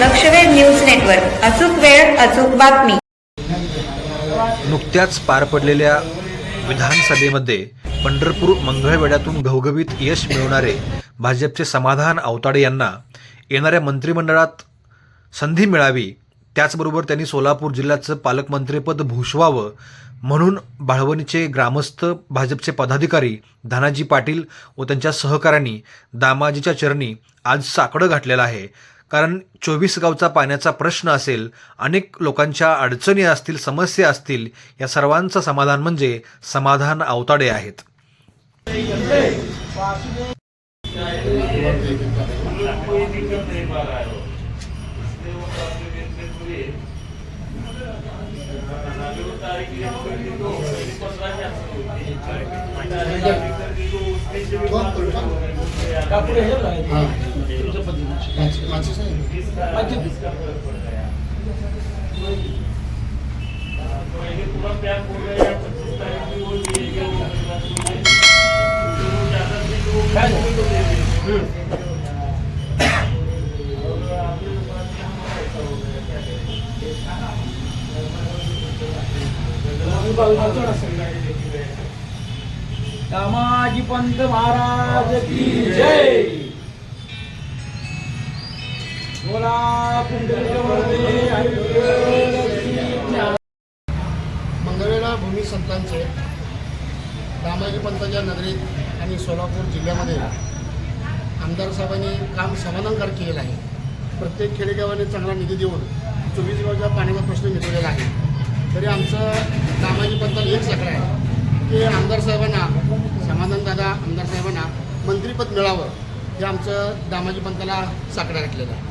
लक्षवेध news network. अचूक वेळ अचूक बातमी. नुकत्याच पार पडलेल्या विधानसभेमध्ये पंढरपूर मंगळवेढ्यातून घवघवीत यश मिळवणारे भाजपचे समाधान अवताडे यांना येणाऱ्या मंत्रिमंडळात संधी मिळावी त्याचबरोबर त्यांनी सोलापूर जिल्ह्याचं पालकमंत्रीपद भूषवावं म्हणून बाळवणीचे ग्रामस्थ भाजपचे पदाधिकारी धनाजी पाटील व त्यांच्या सहकाऱ्यांनी दामाजीच्या चरणी आज साकडं घातलेलं आहे. कारण चोवीस गावचा पाण्याचा प्रश्न असेल अनेक लोकांच्या अडचणी असतील समस्या असतील या सर्वांचं समाधान म्हणजे समाधान अवताडे आहेत. दामाजी पंत महाराज की जय। मंगळवेढा भूमी संतांचे दामाजी पंताच्या नगरीत आणि सोलापूर जिल्ह्यामध्ये आमदार साहेबांनी काम समाधानकारक केलेलं आहे. प्रत्येक खेडेगावाने चांगला निधी देऊन चोवीस गावच्या पाण्याचा प्रश्न मिटवलेला आहे. तरी आमचं दामाजी पंताला एक सकडं आहे की आमदार साहेबांना समाधानदादा आमदार साहेबांना मंत्रिपद मिळावं हे आमचं दामाजी पंताला साकडं घातलेलं आहे.